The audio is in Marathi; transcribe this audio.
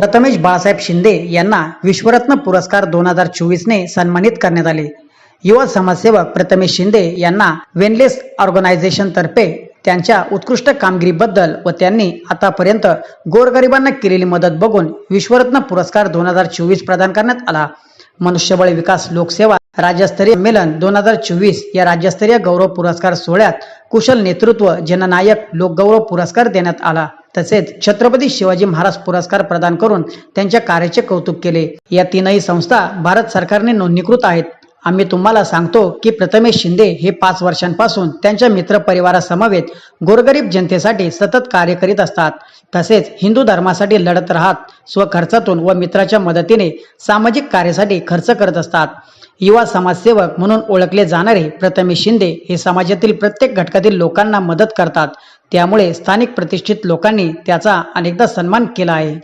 प्रथमेश बाळासाहेब शिंदे यांना विश्वरत्न पुरस्कार दोन हजार चोवीसने सन्मानित करण्यात आले. युवा समाजसेवक प्रथमेश शिंदे यांना वेनलेस ऑर्गनायझेशन तर्फे त्यांच्या उत्कृष्ट कामगिरीबद्दल व त्यांनी आतापर्यंत गोरगरिबांना केलेली मदत बघून विश्वरत्न पुरस्कार दोन हजार चोवीस प्रदान करण्यात आला. मनुष्यबळ विकास लोकसेवा राज्यस्तरीय संमेलन दोन हजार चोवीस या राज्यस्तरीय गौरव पुरस्कार सोहळ्यात कुशल नेतृत्व जननायक लोकगौरव पुरस्कार देण्यात आला. तसेच छत्रपती शिवाजी महाराज पुरस्कार प्रदान करून त्यांच्या कार्याचे कौतुक केले. या तीनही संस्था भारत सरकारने नोंदणीकृत आहेत. आम्ही तुम्हाला सांगतो की प्रथमेश शिंदे हे पाच वर्षांपासून त्यांच्या मित्रपरिवारासमवेत गोरगरीब जनतेसाठी सतत कार्य करीत असतात. तसेच हिंदू धर्मासाठी लढत राहत स्वखर्चातून व मित्राच्या मदतीने सामाजिक कार्यासाठी खर्च करत असतात. युवा समाजसेवक म्हणून ओळखले जाणारे प्रथमेश शिंदे हे समाजातील प्रत्येक घटकातील लोकांना मदत करतात. त्यामुळे स्थानिक प्रतिष्ठित लोकांनी त्याचा अनेकदा सन्मान केला आहे.